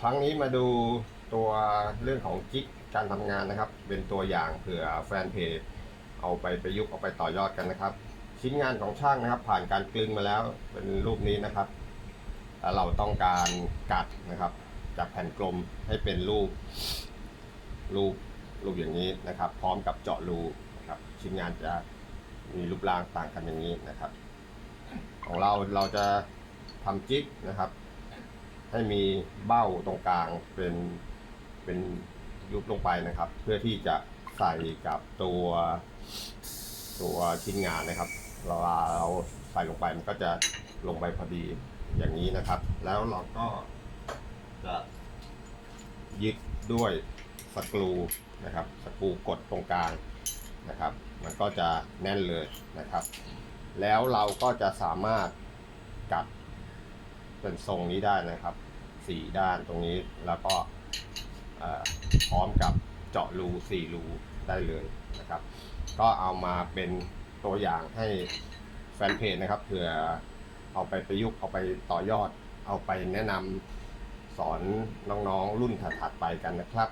ครั้งนี้มาดูตัวเรื่องของจิ๊กการทำงานนะครับ เป็นตัวอย่างเผื่อแฟนเพจเอาไปประยุกต์เอาไปต่อยอดกันนะครับ ชิ้นงานของช่างนะครับ ผ่านการกลึงมาแล้วเป็นรูปนี้นะครับแล้วเราต้องการกัดนะครับ จากแผ่นกลมให้เป็นรูปรูปรูปอย่างนี้นะครับ พร้อมกับเจาะรูนะครับ ชิ้นงานจะมีรูปร่างต่างกันอย่างนี้นะครับ ของเราเราจะทำจิ๊กนะครับ ให้มีเบ้าตรงกลางเป็นเป็นยุบลงไปนะครับ เพื่อที่จะใส่กับตัวตัวชิ้นงานนะครับเวลาเราใส่ลงไปมันก็จะลงไปพอดีอย่างนี้นะครับ แล้วเราก็จะยึดด้วยสกรูนะครับสกรูกดตรงกลางนะครับ มันก็จะแน่นเลยนะครับ แล้วเราก็จะสามารถกัด เป็นทรงนี้ได้นะครับสี่ด้านตรงนี้แล้วก็พร้อมกับเจาะรูสี่รูได้เลยนะครับ ก็เอามาเป็นตัวอย่างให้แฟนเพจนะครับเผื่อเอาไปประยุกต์เอาไปต่อยอด เอาไปแนะนำสอนน้องๆรุ่นถัดๆไปกันนะครับ